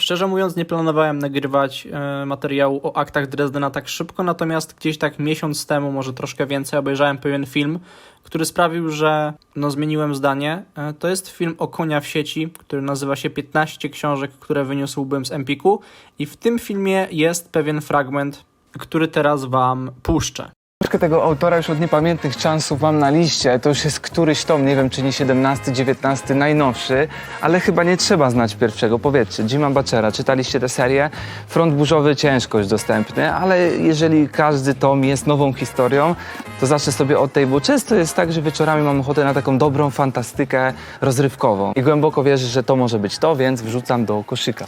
Szczerze mówiąc, nie planowałem nagrywać e, materiału o aktach Dresdena tak szybko, natomiast gdzieś tak miesiąc temu, może troszkę więcej, obejrzałem pewien film, który sprawił, że no, zmieniłem zdanie. E, to jest film o konia w sieci, który nazywa się 15 książek, które wyniósłbym z Empiku i w tym filmie jest pewien fragment, który teraz wam puszczę. Książkę tego autora już od niepamiętnych czasów mam na liście. To już jest któryś tom, nie wiem czy nie 17, 19, najnowszy, ale chyba nie trzeba znać pierwszego. Powiedzcie, Jima Bachera, czytaliście tę serię? Front burzowy ciężko jest dostępny, ale jeżeli każdy tom jest nową historią, to zacznę sobie od tej, bo często jest tak, że wieczorami mam ochotę na taką dobrą fantastykę rozrywkową. I głęboko wierzę, że to może być to, więc wrzucam do koszyka.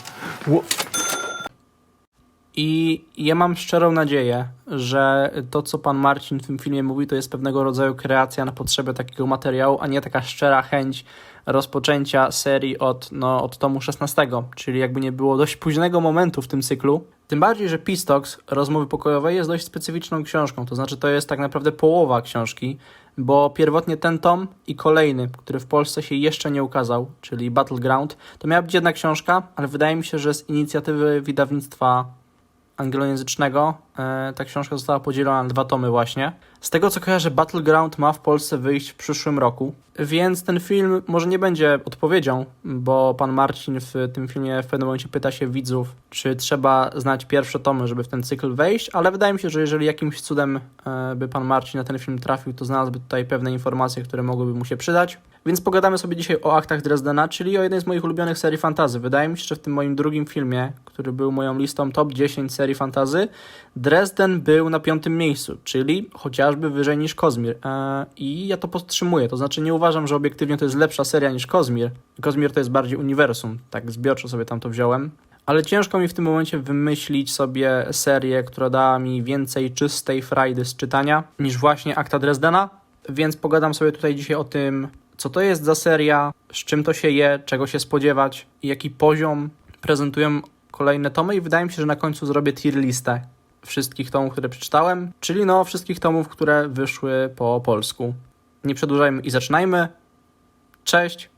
I ja mam szczerą nadzieję, że to, co pan Marcin w tym filmie mówi, to jest pewnego rodzaju kreacja na potrzeby takiego materiału, a nie taka szczera chęć rozpoczęcia serii od, no, od tomu 16, czyli jakby nie było dość późnego momentu w tym cyklu. Tym bardziej, że Pistox, Rozmowy Pokojowe, jest dość specyficzną książką, to znaczy to jest tak naprawdę połowa książki, bo pierwotnie ten tom i kolejny, który w Polsce się jeszcze nie ukazał, czyli Battleground, to miała być jedna książka, ale wydaje mi się, że z inicjatywy wydawnictwa anglojęzycznego ta książka została podzielona na dwa tomy właśnie. Z tego co kojarzę, Battleground ma w Polsce wyjść w przyszłym roku, więc ten film może nie będzie odpowiedzią, bo pan Marcin w tym filmie w pewnym momencie pyta się widzów, czy trzeba znać pierwsze tomy, żeby w ten cykl wejść, ale wydaje mi się, że jeżeli jakimś cudem e, by pan Marcin na ten film trafił, to znalazłby tutaj pewne informacje, które mogłyby mu się przydać. Więc pogadamy sobie dzisiaj o aktach Dresdena, czyli o jednej z moich ulubionych serii fantazy. Wydaje mi się, że w tym moim drugim filmie, który był moją listą top 10 serii fantazy, Dresden był na piątym miejscu, czyli chociażby wyżej niż Kozmir. Eee, I ja to podtrzymuję, to znaczy nie uważam, że obiektywnie to jest lepsza seria niż Kozmir. Kozmir to jest bardziej uniwersum, tak zbiorczo sobie tam to wziąłem. Ale ciężko mi w tym momencie wymyślić sobie serię, która dała mi więcej czystej frajdy z czytania niż właśnie akta Dresdena, więc pogadam sobie tutaj dzisiaj o tym, co to jest za seria, z czym to się je, czego się spodziewać i jaki poziom prezentują kolejne tomy i wydaje mi się, że na końcu zrobię tier listę wszystkich tomów, które przeczytałem, czyli no wszystkich tomów, które wyszły po polsku. Nie przedłużajmy i zaczynajmy. Cześć,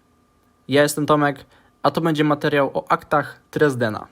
ja jestem Tomek, a to będzie materiał o aktach Dresdena.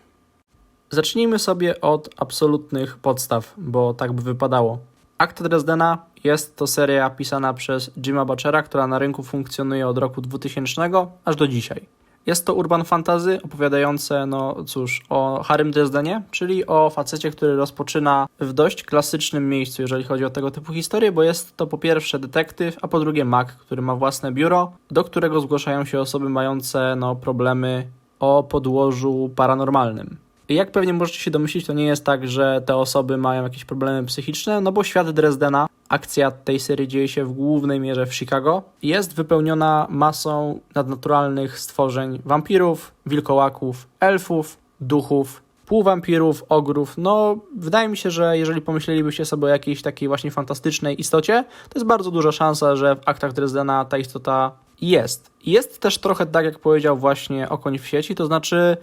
Zacznijmy sobie od absolutnych podstaw, bo tak by wypadało. Akta Dresdena jest to seria pisana przez Jima Bachera, która na rynku funkcjonuje od roku 2000 aż do dzisiaj. Jest to urban fantasy opowiadające, no cóż, o Harrym Dresdenie, czyli o facecie, który rozpoczyna w dość klasycznym miejscu, jeżeli chodzi o tego typu historie, bo jest to po pierwsze detektyw, a po drugie mag, który ma własne biuro, do którego zgłaszają się osoby mające no, problemy o podłożu paranormalnym. Jak pewnie możecie się domyślić, to nie jest tak, że te osoby mają jakieś problemy psychiczne, no bo świat Dresdena, akcja tej serii dzieje się w głównej mierze w Chicago, jest wypełniona masą nadnaturalnych stworzeń, wampirów, wilkołaków, elfów, duchów, półwampirów, ogrów. No, wydaje mi się, że jeżeli pomyślelibyście sobie o jakiejś takiej właśnie fantastycznej istocie, to jest bardzo duża szansa, że w aktach Dresdena ta istota jest. Jest też trochę tak, jak powiedział właśnie Okoń w sieci, to znaczy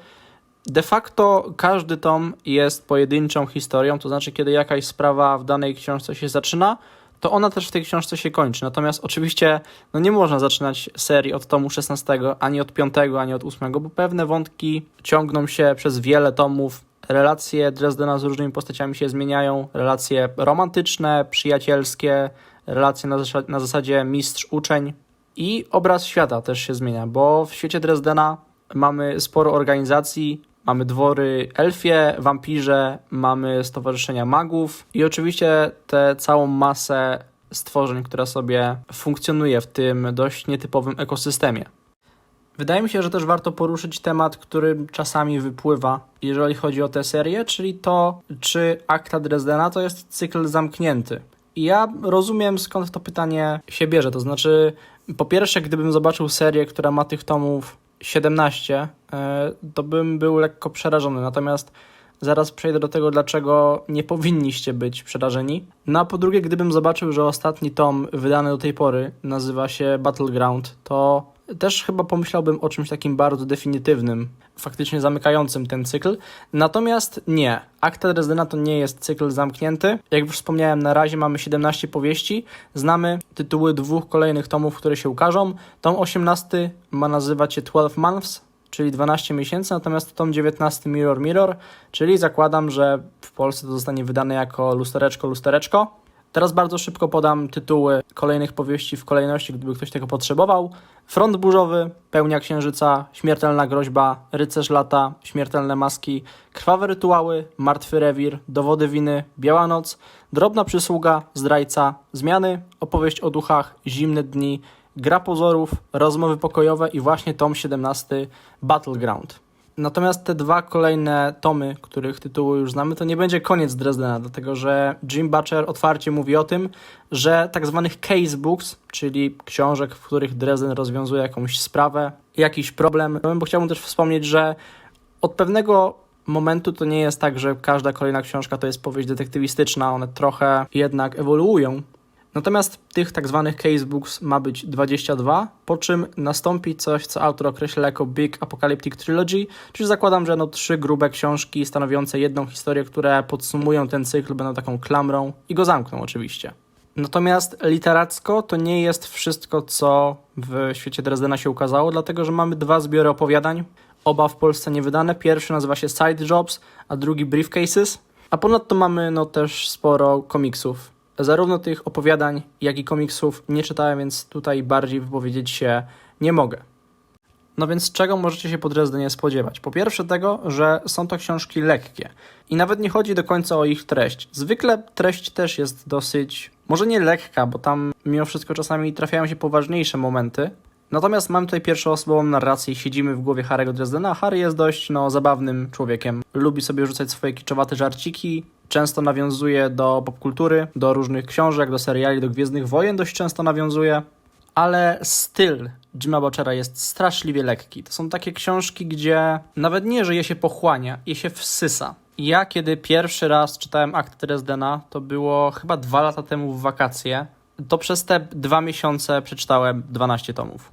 De facto każdy tom jest pojedynczą historią, to znaczy, kiedy jakaś sprawa w danej książce się zaczyna, to ona też w tej książce się kończy. Natomiast oczywiście no nie można zaczynać serii od tomu 16, ani od 5, ani od 8, bo pewne wątki ciągną się przez wiele tomów. Relacje Dresdena z różnymi postaciami się zmieniają, relacje romantyczne, przyjacielskie, relacje na, zasza- na zasadzie mistrz-uczeń i obraz świata też się zmienia, bo w świecie Dresdena mamy sporo organizacji, Mamy dwory elfie, wampirze, mamy stowarzyszenia magów i oczywiście tę całą masę stworzeń, która sobie funkcjonuje w tym dość nietypowym ekosystemie. Wydaje mi się, że też warto poruszyć temat, który czasami wypływa, jeżeli chodzi o tę serię, czyli to, czy akta Dresdena to jest cykl zamknięty. I ja rozumiem, skąd to pytanie się bierze. To znaczy, po pierwsze, gdybym zobaczył serię, która ma tych tomów 17, e, to bym był lekko przerażony. Natomiast zaraz przejdę do tego, dlaczego nie powinniście być przerażeni. No a po drugie, gdybym zobaczył, że ostatni tom wydany do tej pory nazywa się Battleground, to też chyba pomyślałbym o czymś takim bardzo definitywnym, faktycznie zamykającym ten cykl. Natomiast nie. Akta Dresdena to nie jest cykl zamknięty. Jak już wspomniałem, na razie mamy 17 powieści. Znamy tytuły dwóch kolejnych tomów, które się ukażą. Tom 18 ma nazywać się 12 Months, czyli 12 miesięcy, natomiast tom 19 Mirror Mirror, czyli zakładam, że w Polsce to zostanie wydane jako lustereczko, lustereczko. Teraz bardzo szybko podam tytuły kolejnych powieści w kolejności, gdyby ktoś tego potrzebował. Front burzowy, Pełnia księżyca, Śmiertelna groźba, Rycerz lata, Śmiertelne maski, Krwawe rytuały, Martwy rewir, Dowody winy, Biała noc, Drobna przysługa, Zdrajca, Zmiany, Opowieść o duchach, Zimne dni, Gra pozorów, Rozmowy pokojowe i właśnie tom 17 Battleground. Natomiast te dwa kolejne tomy, których tytuły już znamy, to nie będzie koniec Dresdena, dlatego że Jim Butcher otwarcie mówi o tym, że tak zwanych case books, czyli książek, w których Dresden rozwiązuje jakąś sprawę, jakiś problem, bo chciałbym też wspomnieć, że od pewnego momentu to nie jest tak, że każda kolejna książka to jest powieść detektywistyczna, one trochę jednak ewoluują. Natomiast tych tak zwanych casebooks ma być 22, po czym nastąpi coś, co autor określa jako Big Apocalyptic Trilogy, czyli zakładam, że no trzy grube książki stanowiące jedną historię, które podsumują ten cykl, będą taką klamrą i go zamkną oczywiście. Natomiast literacko to nie jest wszystko, co w świecie Dresdena się ukazało, dlatego że mamy dwa zbiory opowiadań, oba w Polsce niewydane. Pierwszy nazywa się Side Jobs, a drugi Briefcases. A ponadto mamy no też sporo komiksów. Zarówno tych opowiadań, jak i komiksów nie czytałem, więc tutaj bardziej wypowiedzieć się nie mogę. No więc czego możecie się po Dresdenie spodziewać? Po pierwsze tego, że są to książki lekkie i nawet nie chodzi do końca o ich treść. Zwykle treść też jest dosyć, może nie lekka, bo tam mimo wszystko czasami trafiają się poważniejsze momenty. Natomiast mam tutaj pierwszoosobową narrację siedzimy w głowie Harry'ego Dresdena. Harry jest dość no, zabawnym człowiekiem. Lubi sobie rzucać swoje kiczowate żarciki, często nawiązuje do popkultury, do różnych książek, do seriali, do Gwiezdnych Wojen dość często nawiązuje ale styl Jima Butchera jest straszliwie lekki. To są takie książki, gdzie nawet nie, że je się pochłania, je się wsysa. Ja kiedy pierwszy raz czytałem akt Dresdena, to było chyba dwa lata temu w wakacje, to przez te dwa miesiące przeczytałem 12 tomów.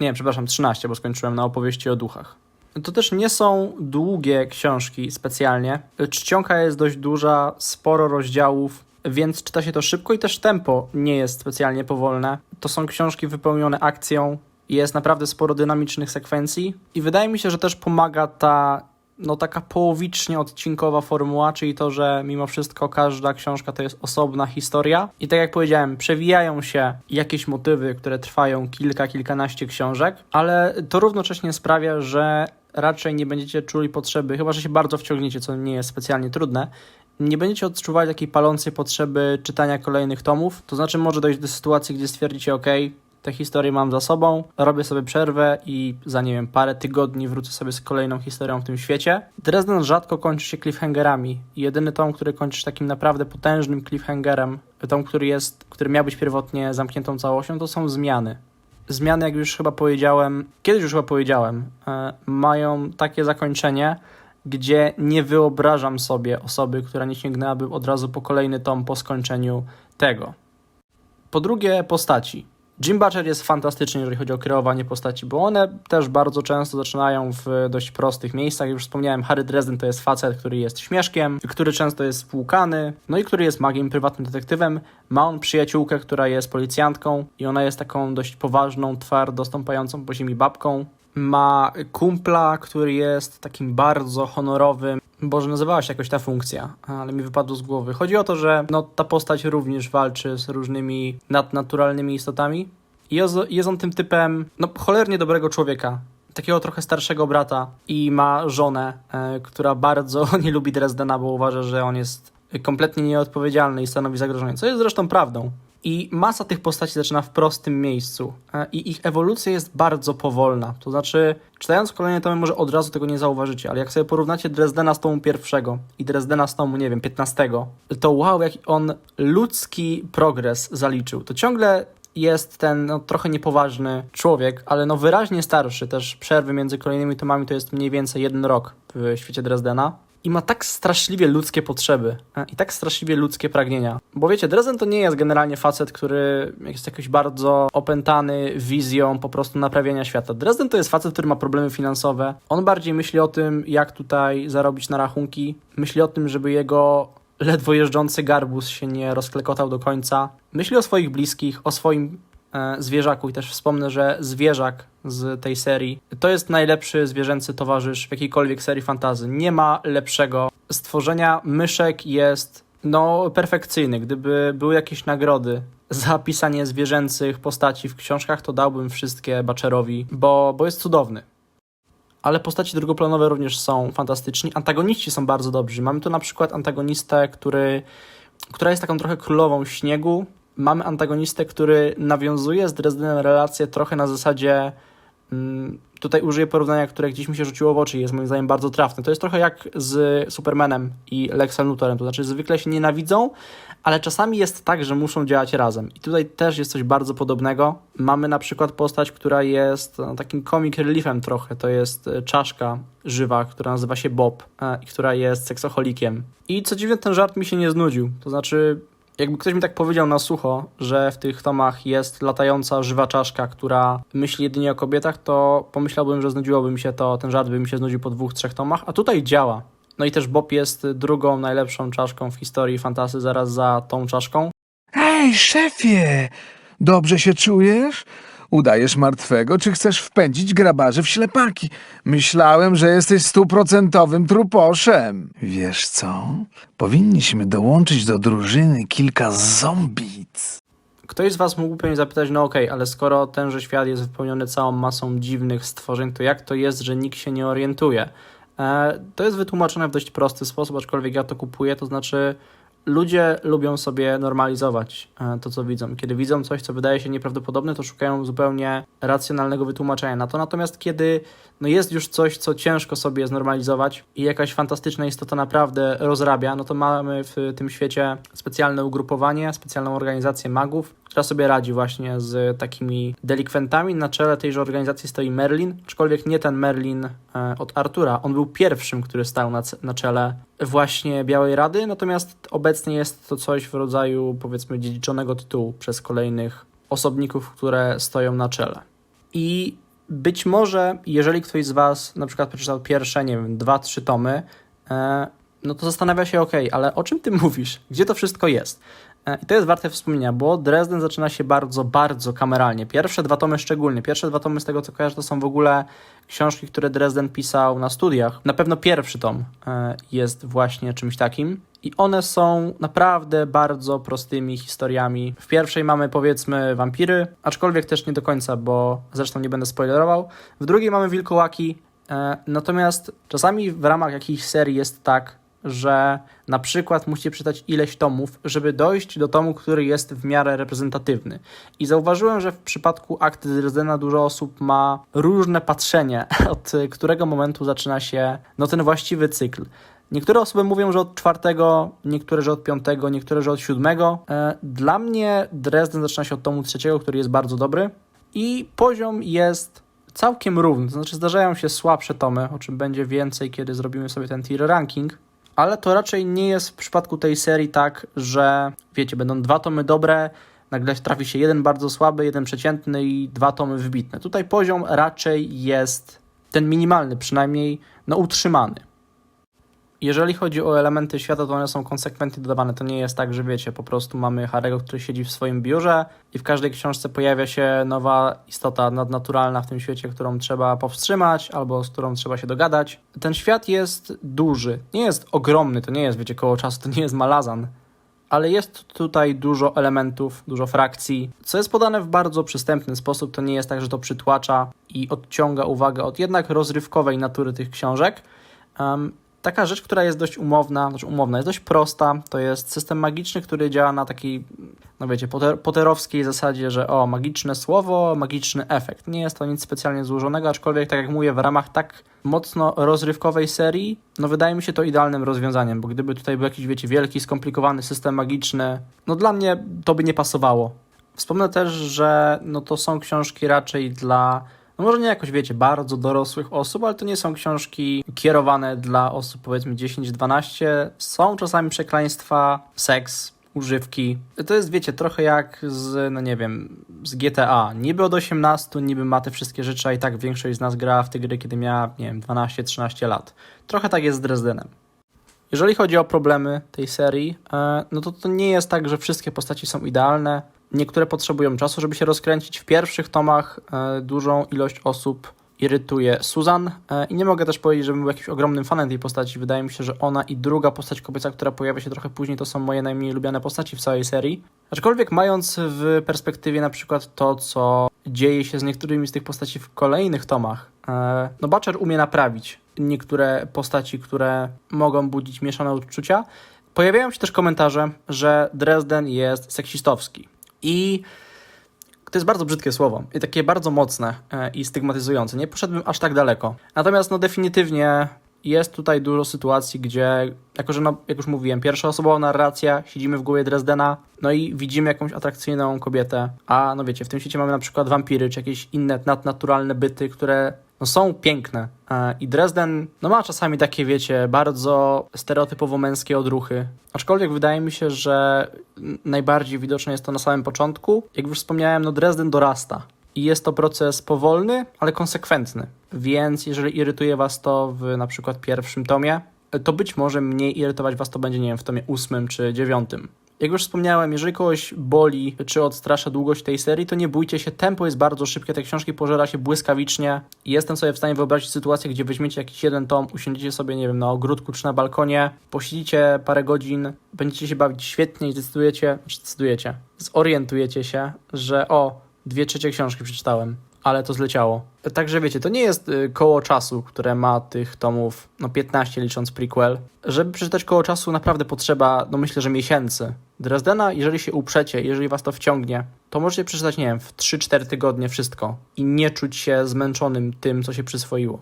Nie, przepraszam, 13, bo skończyłem na opowieści o duchach. To też nie są długie książki specjalnie. Czcionka jest dość duża, sporo rozdziałów, więc czyta się to szybko i też tempo nie jest specjalnie powolne. To są książki wypełnione akcją, jest naprawdę sporo dynamicznych sekwencji i wydaje mi się, że też pomaga ta no taka połowicznie odcinkowa formuła, czyli to, że mimo wszystko każda książka to jest osobna historia i tak jak powiedziałem, przewijają się jakieś motywy, które trwają kilka, kilkanaście książek, ale to równocześnie sprawia, że raczej nie będziecie czuli potrzeby, chyba że się bardzo wciągniecie, co nie jest specjalnie trudne, nie będziecie odczuwali takiej palącej potrzeby czytania kolejnych tomów. To znaczy, może dojść do sytuacji, gdzie stwierdzicie, OK, tę historię mam za sobą, robię sobie przerwę i za nie wiem, parę tygodni wrócę sobie z kolejną historią w tym świecie. Dresden rzadko kończy się cliffhangerami. Jedyny tom, który kończy się takim naprawdę potężnym cliffhangerem, tom, który jest, który miał być pierwotnie zamkniętą całością, to są zmiany. Zmiany, jak już chyba powiedziałem, kiedyś już chyba powiedziałem, e, mają takie zakończenie, gdzie nie wyobrażam sobie osoby, która nie sięgnęłaby od razu po kolejny tom po skończeniu tego. Po drugie, postaci. Jim Butcher jest fantastyczny, jeżeli chodzi o kreowanie postaci, bo one też bardzo często zaczynają w dość prostych miejscach. Jak już wspomniałem, Harry Dresden to jest facet, który jest śmieszkiem, który często jest spłukany, no i który jest magiem, prywatnym detektywem. Ma on przyjaciółkę, która jest policjantką i ona jest taką dość poważną, twardo stąpającą po ziemi babką ma kumpla, który jest takim bardzo honorowym. Boże, nazywała się jakoś ta funkcja, ale mi wypadło z głowy. Chodzi o to, że no, ta postać również walczy z różnymi nadnaturalnymi istotami. I jest, jest on tym typem, no, cholernie dobrego człowieka. Takiego trochę starszego brata i ma żonę, e, która bardzo nie lubi Dresdena, bo uważa, że on jest kompletnie nieodpowiedzialny i stanowi zagrożenie, co jest zresztą prawdą. I masa tych postaci zaczyna w prostym miejscu e, i ich ewolucja jest bardzo powolna. To znaczy, czytając kolejne tomy może od razu tego nie zauważycie, ale jak sobie porównacie Dresdena z tomu pierwszego i Dresdena z tomu, nie wiem, 15, to wow, jaki on ludzki progres zaliczył. To ciągle jest ten no, trochę niepoważny człowiek, ale no wyraźnie starszy. Też przerwy między kolejnymi tomami to jest mniej więcej jeden rok w świecie Dresdena i ma tak straszliwie ludzkie potrzeby e, i tak straszliwie ludzkie pragnienia. Bo wiecie, Dresden to nie jest generalnie facet, który jest jakiś bardzo opętany wizją po prostu naprawiania świata. Dresden to jest facet, który ma problemy finansowe. On bardziej myśli o tym, jak tutaj zarobić na rachunki. Myśli o tym, żeby jego ledwo jeżdżący garbus się nie rozklekotał do końca. Myśli o swoich bliskich, o swoim zwierzaku i też wspomnę, że zwierzak z tej serii to jest najlepszy zwierzęcy towarzysz w jakiejkolwiek serii fantazy. Nie ma lepszego. Stworzenia myszek jest no perfekcyjny. Gdyby były jakieś nagrody za pisanie zwierzęcych postaci w książkach, to dałbym wszystkie Baczerowi, bo, bo jest cudowny. Ale postaci drugoplanowe również są fantastyczni. Antagoniści są bardzo dobrzy. Mamy tu na przykład antagonistę, który, która jest taką trochę królową śniegu. Mamy antagonistę, który nawiązuje z Dresdenem relacje trochę na zasadzie. Mm, tutaj użyję porównania, które gdzieś mi się rzuciło w oczy i jest moim zdaniem bardzo trafne. To jest trochę jak z Supermanem i Lexem Luthorem. To znaczy, zwykle się nienawidzą, ale czasami jest tak, że muszą działać razem. I tutaj też jest coś bardzo podobnego. Mamy na przykład postać, która jest no, takim comic reliefem trochę. To jest e, czaszka żywa, która nazywa się Bob e, i która jest seksoholikiem. I co dziwne, ten żart mi się nie znudził. To znaczy, jakby ktoś mi tak powiedział na sucho, że w tych tomach jest latająca żywa czaszka, która myśli jedynie o kobietach, to pomyślałbym, że znudziłoby mi się to, ten żart by mi się znudził po dwóch, trzech tomach, a tutaj działa. No i też Bob jest drugą najlepszą czaszką w historii fantasy, zaraz za tą czaszką. Hej, szefie! Dobrze się czujesz? Udajesz martwego, czy chcesz wpędzić grabarzy w ślepaki? Myślałem, że jesteś stuprocentowym truposzem. Wiesz co? Powinniśmy dołączyć do drużyny kilka zombic. Ktoś z Was mógłby pewnie zapytać, no okej, ale skoro tenże świat jest wypełniony całą masą dziwnych stworzeń, to jak to jest, że nikt się nie orientuje? E, to jest wytłumaczone w dość prosty sposób, aczkolwiek ja to kupuję, to znaczy ludzie lubią sobie normalizować e, to, co widzą. Kiedy widzą coś, co wydaje się nieprawdopodobne, to szukają zupełnie racjonalnego wytłumaczenia na to. Natomiast kiedy no jest już coś, co ciężko sobie znormalizować i jakaś fantastyczna istota naprawdę rozrabia, no to mamy w tym świecie specjalne ugrupowanie, specjalną organizację magów, która sobie radzi właśnie z takimi delikwentami. Na czele tejże organizacji stoi Merlin, aczkolwiek nie ten Merlin e, od Artura. On był pierwszym, który stał na, na czele właśnie Białej Rady, natomiast obecnie jest to coś w rodzaju powiedzmy dziedziczonego tytułu przez kolejnych osobników, które stoją na czele. I być może, jeżeli ktoś z Was na przykład przeczytał pierwsze, nie wiem, dwa, trzy tomy, e, no to zastanawia się, ok, ale o czym Ty mówisz? Gdzie to wszystko jest? E, I to jest warte wspomnienia, bo Dresden zaczyna się bardzo, bardzo kameralnie. Pierwsze dwa tomy szczególnie. Pierwsze dwa tomy, z tego co kojarzę, to są w ogóle książki, które Dresden pisał na studiach. Na pewno pierwszy tom e, jest właśnie czymś takim. I one są naprawdę bardzo prostymi historiami. W pierwszej mamy powiedzmy wampiry, aczkolwiek też nie do końca, bo zresztą nie będę spoilerował. W drugiej mamy wilkołaki. E, natomiast czasami w ramach jakiejś serii jest tak, że na przykład musicie przeczytać ileś tomów, żeby dojść do tomu, który jest w miarę reprezentatywny. I zauważyłem, że w przypadku akty Dresdena dużo osób ma różne patrzenie, od którego momentu zaczyna się no, ten właściwy cykl. Niektóre osoby mówią, że od czwartego, niektóre, że od piątego, niektóre, że od siódmego. E, Dla mnie Dresden zaczyna się od tomu trzeciego, który jest bardzo dobry i poziom jest całkiem równy. To znaczy zdarzają się słabsze tomy, o czym będzie więcej, kiedy zrobimy sobie ten tier ranking, ale to raczej nie jest w przypadku tej serii tak, że wiecie, będą dwa tomy dobre, nagle trafi się jeden bardzo słaby, jeden przeciętny i dwa tomy wybitne. Tutaj poziom raczej jest ten minimalny, przynajmniej no utrzymany. Jeżeli chodzi o elementy świata, to one są konsekwentnie dodawane. To nie jest tak, że wiecie, po prostu mamy Harego, który siedzi w swoim biurze i w każdej książce pojawia się nowa istota nadnaturalna w tym świecie, którą trzeba powstrzymać albo z którą trzeba się dogadać. Ten świat jest duży, nie jest ogromny, to nie jest, wiecie, koło czasu, to nie jest Malazan, ale jest tutaj dużo elementów, dużo frakcji, co jest podane w bardzo przystępny sposób. To nie jest tak, że to przytłacza i odciąga uwagę od jednak rozrywkowej natury tych książek. Um, taka rzecz, która jest dość umowna, znaczy umowna, jest dość prosta, to jest system magiczny, który działa na takiej, no wiecie, poter poterowskiej zasadzie, że o, magiczne słowo, magiczny efekt. Nie jest to nic specjalnie złożonego, aczkolwiek, tak jak mówię, w ramach tak mocno rozrywkowej serii, no wydaje mi się to idealnym rozwiązaniem, bo gdyby tutaj był jakiś, wiecie, wielki, skomplikowany system magiczny, no dla mnie to by nie pasowało. Wspomnę też, że no to są książki raczej dla no może nie jakoś, wiecie, bardzo dorosłych osób, ale to nie są książki kierowane dla osób powiedzmy 10-12. Są czasami przekleństwa, seks, używki. To jest, wiecie, trochę jak z, no nie wiem, z GTA. Niby od 18, niby ma te wszystkie rzeczy, a i tak większość z nas grała w te gry, kiedy miała, nie wiem, 12-13 lat. Trochę tak jest z Dresdenem. Jeżeli chodzi o problemy tej serii, e, no to to nie jest tak, że wszystkie postaci są idealne. Niektóre potrzebują czasu, żeby się rozkręcić. W pierwszych tomach e, dużą ilość osób irytuje Susan e, i nie mogę też powiedzieć, żebym był jakimś ogromnym fanem tej postaci. Wydaje mi się, że ona i druga postać kobieca, która pojawia się trochę później, to są moje najmniej lubiane postaci w całej serii. Aczkolwiek mając w perspektywie na przykład to, co dzieje się z niektórymi z tych postaci w kolejnych tomach, e, no Butcher umie naprawić niektóre postaci, które mogą budzić mieszane uczucia. Pojawiają się też komentarze, że Dresden jest seksistowski. I to jest bardzo brzydkie słowo i takie bardzo mocne e, i stygmatyzujące. Nie poszedłbym aż tak daleko. Natomiast no definitywnie jest tutaj dużo sytuacji, gdzie, jako że no, jak już mówiłem, pierwsza osobowa narracja, siedzimy w głowie Dresdena, no i widzimy jakąś atrakcyjną kobietę, a no wiecie, w tym świecie mamy na przykład wampiry, czy jakieś inne nadnaturalne byty, które no, są piękne. I Dresden no, ma czasami takie, wiecie, bardzo stereotypowo męskie odruchy. Aczkolwiek wydaje mi się, że najbardziej widoczne jest to na samym początku. Jak już wspomniałem, no Dresden dorasta. I jest to proces powolny, ale konsekwentny. Więc jeżeli irytuje Was to w na przykład pierwszym tomie, to być może mniej irytować Was to będzie, nie wiem, w tomie ósmym czy dziewiątym. Jak już wspomniałem, jeżeli kogoś boli czy odstrasza długość tej serii, to nie bójcie się, tempo jest bardzo szybkie, te książki pożera się błyskawicznie. Jestem sobie w stanie wyobrazić sytuację, gdzie weźmiecie jakiś jeden tom, usiądziecie sobie, nie wiem, na ogródku czy na balkonie, posiedzicie parę godzin, będziecie się bawić świetnie i zdecydujecie, czy decydujecie, zorientujecie się, że o, dwie trzecie książki przeczytałem, ale to zleciało. Także wiecie, to nie jest y, koło czasu, które ma tych tomów, no 15 licząc prequel. Żeby przeczytać koło czasu naprawdę potrzeba, no myślę, że miesięcy. Dresdena, jeżeli się uprzecie, jeżeli was to wciągnie, to możecie przeczytać, nie wiem, w 3-4 tygodnie wszystko i nie czuć się zmęczonym tym, co się przyswoiło.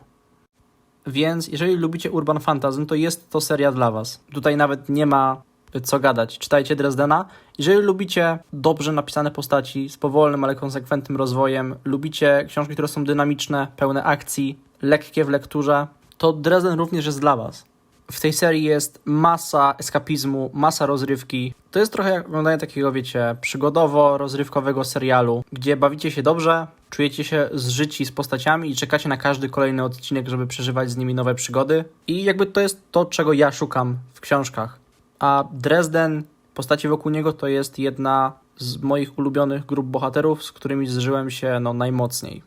Więc jeżeli lubicie urban fantasy, to jest to seria dla was. Tutaj nawet nie ma co gadać. Czytajcie Dresdena. Jeżeli lubicie dobrze napisane postaci z powolnym, ale konsekwentnym rozwojem, lubicie książki, które są dynamiczne, pełne akcji, lekkie w lekturze, to Dresden również jest dla was. W tej serii jest masa eskapizmu, masa rozrywki. To jest trochę jak oglądanie takiego, wiecie, przygodowo-rozrywkowego serialu, gdzie bawicie się dobrze, czujecie się zżyci z postaciami i czekacie na każdy kolejny odcinek, żeby przeżywać z nimi nowe przygody. I jakby to jest to, czego ja szukam w książkach. A Dresden, postaci wokół niego, to jest jedna z moich ulubionych grup bohaterów, z którymi zżyłem się no, najmocniej.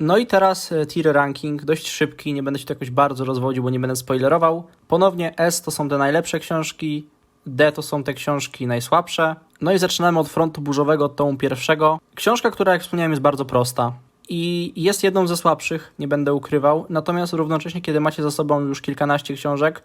No i teraz e, tier ranking, dość szybki, nie będę się tu jakoś bardzo rozwodził, bo nie będę spoilerował. Ponownie S to są te najlepsze książki, D to są te książki najsłabsze. No i zaczynamy od frontu burzowego, tomu pierwszego. Książka, która jak wspomniałem jest bardzo prosta i jest jedną ze słabszych, nie będę ukrywał. Natomiast równocześnie, kiedy macie za sobą już kilkanaście książek,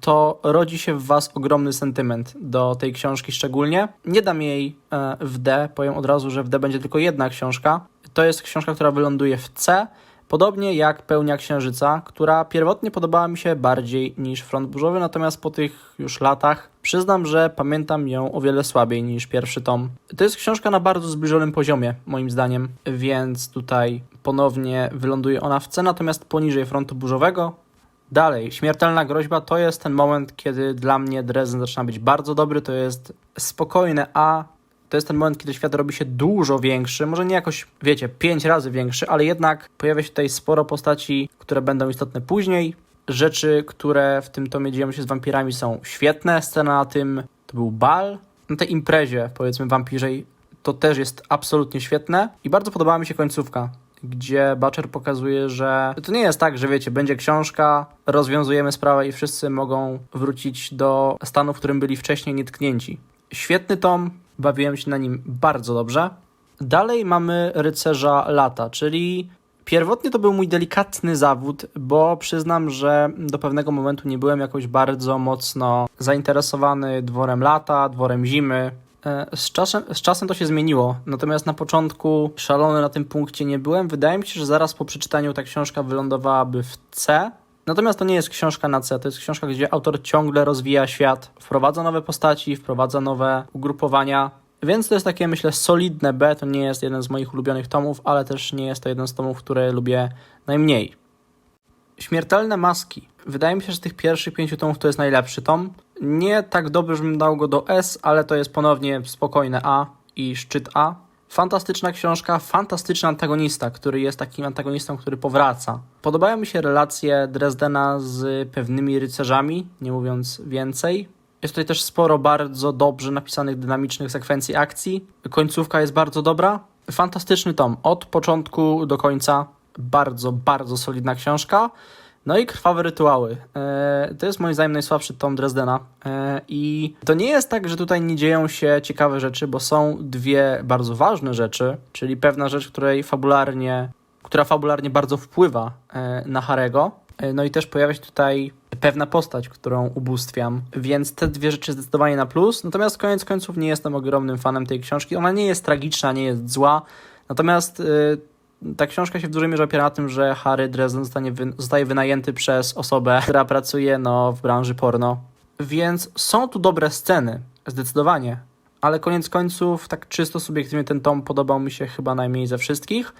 to rodzi się w Was ogromny sentyment do tej książki szczególnie. Nie dam jej e, w D, powiem od razu, że w D będzie tylko jedna książka. To jest książka, która wyląduje w C, podobnie jak Pełnia Księżyca, która pierwotnie podobała mi się bardziej niż Front Burzowy, natomiast po tych już latach przyznam, że pamiętam ją o wiele słabiej niż pierwszy tom. To jest książka na bardzo zbliżonym poziomie, moim zdaniem, więc tutaj ponownie wyląduje ona w C, natomiast poniżej Frontu Burzowego Dalej, śmiertelna groźba to jest ten moment, kiedy dla mnie Dresden zaczyna być bardzo dobry. To jest spokojne A. To jest ten moment, kiedy świat robi się dużo większy. Może nie jakoś, wiecie, pięć razy większy, ale jednak pojawia się tutaj sporo postaci, które będą istotne później. Rzeczy, które w tym tomie dzieją się z wampirami są świetne. Scena na tym to był bal. Na tej imprezie, powiedzmy, wampirzej, to też jest absolutnie świetne. I bardzo podobała mi się końcówka gdzie Butcher pokazuje, że to nie jest tak, że wiecie, będzie książka, rozwiązujemy sprawę i wszyscy mogą wrócić do stanu, w którym byli wcześniej nietknięci. Świetny tom, bawiłem się na nim bardzo dobrze. Dalej mamy Rycerza Lata, czyli pierwotnie to był mój delikatny zawód, bo przyznam, że do pewnego momentu nie byłem jakoś bardzo mocno zainteresowany dworem lata, dworem zimy. E, Z czasem, z czasem to się zmieniło, natomiast na początku szalony na tym punkcie nie byłem. Wydaje mi się, że zaraz po przeczytaniu ta książka wylądowałaby w C. Natomiast to nie jest książka na C, to jest książka, gdzie autor ciągle rozwija świat, wprowadza nowe postaci, wprowadza nowe ugrupowania. Więc to jest takie, myślę, solidne B. To nie jest jeden z moich ulubionych tomów, ale też nie jest to jeden z tomów, które lubię najmniej. Śmiertelne maski. Wydaje mi się, że z tych pierwszych pięciu tomów to jest najlepszy tom. Nie tak dobry, żebym dał go do S, ale to jest ponownie spokojne A i szczyt A. Fantastyczna książka, fantastyczny antagonista, który jest takim antagonistą, który powraca. Podobają mi się relacje Dresdena z pewnymi rycerzami, nie mówiąc więcej. Jest tutaj też sporo bardzo dobrze napisanych, dynamicznych sekwencji akcji. Końcówka jest bardzo dobra. Fantastyczny tom. Od początku do końca. Bardzo, bardzo solidna książka. No i krwawe rytuały. E, to jest moim zdaniem najsłabszy tom Dresdena. E, I to nie jest tak, że tutaj nie dzieją się ciekawe rzeczy, bo są dwie bardzo ważne rzeczy, czyli pewna rzecz, której fabularnie, która fabularnie bardzo wpływa e, na Harego. No i też pojawia się tutaj pewna postać, którą ubóstwiam, więc te dwie rzeczy zdecydowanie na plus. Natomiast koniec końców nie jestem ogromnym fanem tej książki. Ona nie jest tragiczna, nie jest zła. Natomiast ta książka się w dużej mierze opiera na tym, że Harry Dresden zostanie zostaje wynajęty przez osobę, która pracuje no, w branży porno. Więc są tu dobre sceny, zdecydowanie. Ale koniec końców, tak czysto subiektywnie, ten tom podobał mi się chyba najmniej ze wszystkich.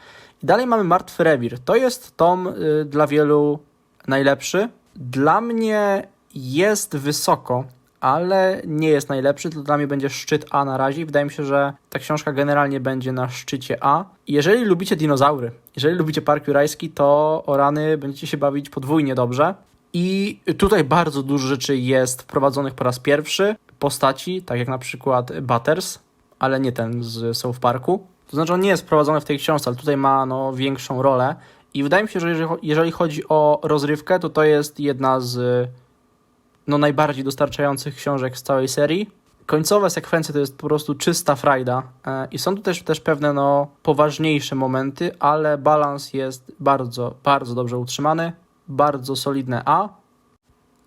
I dalej mamy Martwy Rewir. To jest tom y, dla wielu najlepszy. Dla mnie jest wysoko, ale nie jest najlepszy. To dla mnie będzie szczyt A na razie. Wydaje mi się, że ta książka generalnie będzie na szczycie A. Jeżeli lubicie dinozaury, jeżeli lubicie Park Jurajski, to o rany będziecie się bawić podwójnie dobrze. I tutaj bardzo dużo rzeczy jest wprowadzonych po raz pierwszy. Postaci, tak jak na przykład Butters, ale nie ten z South Parku. To znaczy on nie jest wprowadzony w tej książce, ale tutaj ma no, większą rolę. I wydaje mi się, że jeżeli, chodzi o rozrywkę, to to jest jedna z no, najbardziej dostarczających książek z całej serii. Końcowe sekwencje to jest po prostu czysta frajda e, i są tu też, też pewne no, poważniejsze momenty, ale balans jest bardzo, bardzo dobrze utrzymany, bardzo solidne A.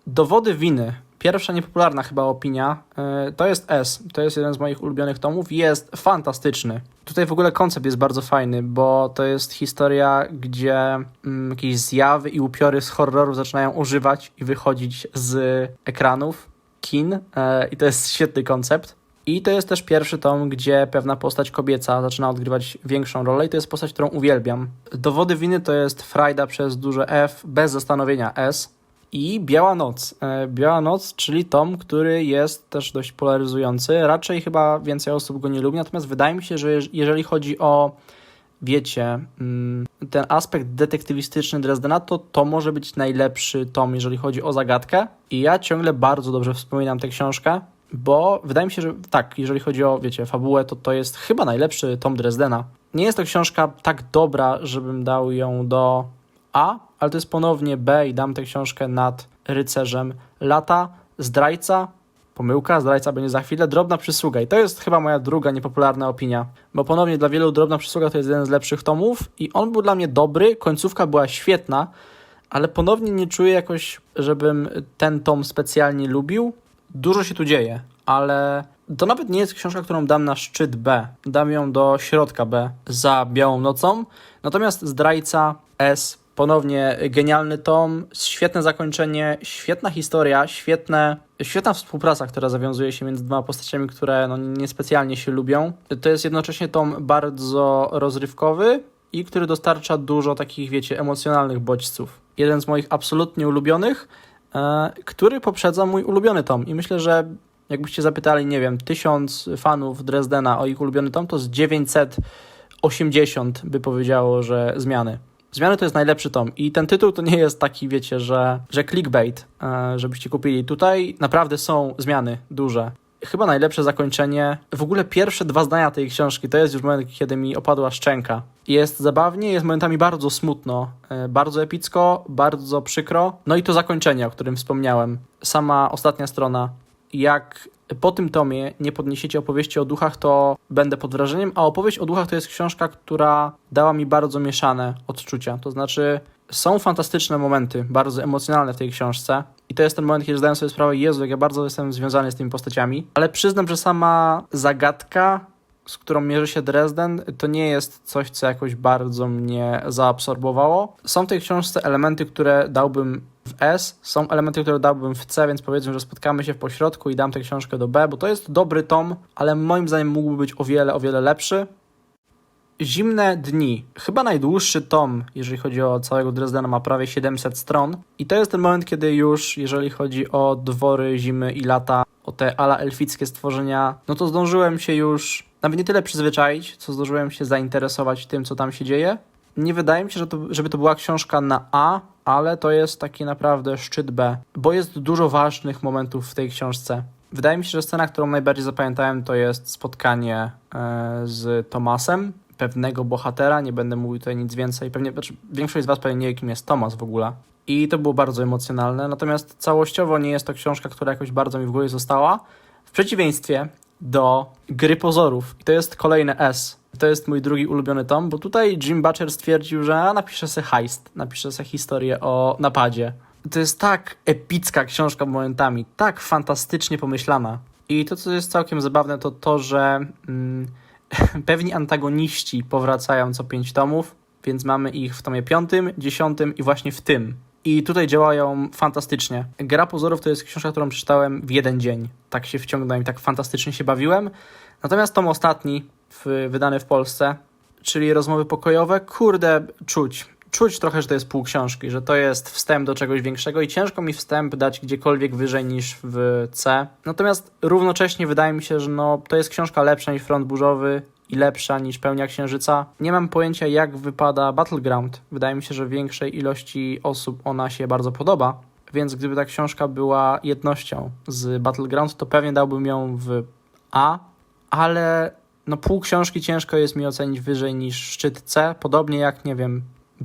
Dowody winy. Pierwsza niepopularna chyba opinia e, to jest S. To jest jeden z moich ulubionych tomów. Jest fantastyczny. Tutaj w ogóle koncept jest bardzo fajny, bo to jest historia, gdzie mm, jakieś zjawy i upiory z horrorów zaczynają ożywać i wychodzić z ekranów kin. E, I to jest świetny koncept. I to jest też pierwszy tom, gdzie pewna postać kobieca zaczyna odgrywać większą rolę i to jest postać, którą uwielbiam. Dowody winy to jest frajda przez duże F, bez zastanowienia S. I Biała Noc. E, Biała Noc, czyli tom, który jest też dość polaryzujący. Raczej chyba więcej osób go nie lubi, natomiast wydaje mi się, że jeż- jeżeli chodzi o, wiecie, mm, ten aspekt detektywistyczny Dresdena, to to może być najlepszy tom, jeżeli chodzi o zagadkę. I ja ciągle bardzo dobrze wspominam tę książkę, bo wydaje mi się, że tak, jeżeli chodzi o, wiecie, fabułę, to to jest chyba najlepszy tom Dresdena. Nie jest to książka tak dobra, żebym dał ją do A, ale to jest ponownie B i dam tę książkę nad rycerzem lata, zdrajca, pomyłka, zdrajca będzie za chwilę, drobna przysługa. I to jest chyba moja druga niepopularna opinia, bo ponownie dla wielu drobna przysługa to jest jeden z lepszych tomów i on był dla mnie dobry, końcówka była świetna, ale ponownie nie czuję jakoś, żebym ten tom specjalnie lubił. Dużo się tu dzieje, ale to nawet nie jest książka, którą dam na szczyt B. Dam ją do środka B za Białą Nocą. Natomiast Zdrajca S, ponownie genialny tom, świetne zakończenie, świetna historia, świetne, świetna współpraca, która zawiązuje się między dwoma postaciami, które no, niespecjalnie się lubią. To jest jednocześnie tom bardzo rozrywkowy i który dostarcza dużo takich, wiecie, emocjonalnych bodźców. Jeden z moich absolutnie ulubionych, e, który poprzedza mój ulubiony tom. I myślę, że jakbyście zapytali, nie wiem, tysiąc fanów Dresdena o ich ulubiony tom, to z 980 by powiedziało, że zmiany. Zmiany to jest najlepszy tom i ten tytuł to nie jest taki, wiecie, że, że clickbait, e, żebyście kupili. Tutaj naprawdę są zmiany duże. Chyba najlepsze zakończenie. W ogóle pierwsze dwa zdania tej książki to jest już moment, kiedy mi opadła szczęka. Jest zabawnie, jest momentami bardzo smutno, e, bardzo epicko, bardzo przykro. No i to zakończenie, o którym wspomniałem. Sama ostatnia strona. Jak po tym tomie nie podniesiecie opowieści o duchach, to będę pod wrażeniem, a opowieść o duchach to jest książka, która dała mi bardzo mieszane odczucia. To znaczy, są fantastyczne momenty, bardzo emocjonalne w tej książce. I to jest ten moment, kiedy zdaję sobie sprawę, Jezu, jak ja bardzo jestem związany z tymi postaciami. Ale przyznam, że sama zagadka, z którą mierzy się Dresden, to nie jest coś, co jakoś bardzo mnie zaabsorbowało. Są w tej książce elementy, które dałbym w S, są elementy, które dałbym w C, więc powiedzmy, że spotkamy się w pośrodku i dam tę książkę do B, bo to jest dobry tom, ale moim zdaniem mógłby być o wiele, o wiele lepszy. Zimne dni. Chyba najdłuższy tom, jeżeli chodzi o całego Dresdena, ma prawie 700 stron. I to jest ten moment, kiedy już, jeżeli chodzi o dwory, zimy i lata, o te ala elfickie stworzenia, no to zdążyłem się już nawet nie tyle przyzwyczaić, co zdążyłem się zainteresować tym, co tam się dzieje. Nie wydaje mi się, że to, żeby to była książka na A, ale to jest taki naprawdę szczyt B, bo jest dużo ważnych momentów w tej książce. Wydaje mi się, że scena, którą najbardziej zapamiętałem, to jest spotkanie e, z Tomasem, pewnego bohatera. Nie będę mówił tutaj nic więcej. Pewnie znaczy, większość z Was pewnie nie wie, kim jest Tomas w ogóle. I to było bardzo emocjonalne. Natomiast całościowo nie jest to książka, która jakoś bardzo mi w głowie została. W przeciwieństwie do Gry Pozorów. I to jest kolejne S. To jest mój drugi ulubiony tom, bo tutaj Jim Butcher stwierdził, że napisze se heist, napisze se historię o napadzie. To jest tak epicka książka momentami, tak fantastycznie pomyślana. I to, co jest całkiem zabawne, to to, że mm, pewni antagoniści powracają co pięć tomów, więc mamy ich w tomie piątym, dziesiątym i właśnie w tym. I tutaj działają fantastycznie. Gra Pozorów to jest książka, którą przeczytałem w jeden dzień. Tak się wciągnąłem tak fantastycznie się bawiłem. Natomiast tom ostatni, w, wydany w Polsce, czyli rozmowy pokojowe, kurde, czuć. Czuć trochę, że to jest pół książki, że to jest wstęp do czegoś większego i ciężko mi wstęp dać gdziekolwiek wyżej niż w C. Natomiast równocześnie wydaje mi się, że no, to jest książka lepsza niż Front Burzowy i lepsza niż Pełnia Księżyca. Nie mam pojęcia, jak wypada Battleground. Wydaje mi się, że większej ilości osób ona się bardzo podoba. Więc gdyby ta książka była jednością z Battleground, to pewnie dałbym ją w A, ale no pół książki ciężko jest mi ocenić wyżej niż szczyt C. Podobnie jak, nie wiem,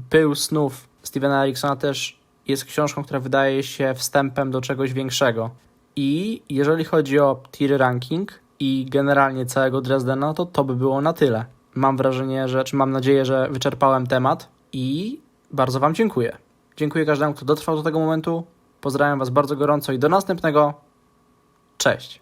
Pył snów Stevena Eriksona też jest książką, która wydaje się wstępem do czegoś większego. I jeżeli chodzi o tier ranking i generalnie całego Dresdena, to to by było na tyle. Mam wrażenie, że, czy mam nadzieję, że wyczerpałem temat i bardzo Wam dziękuję. Dziękuję każdemu, kto dotrwał do tego momentu. Pozdrawiam Was bardzo gorąco i do następnego. Cześć.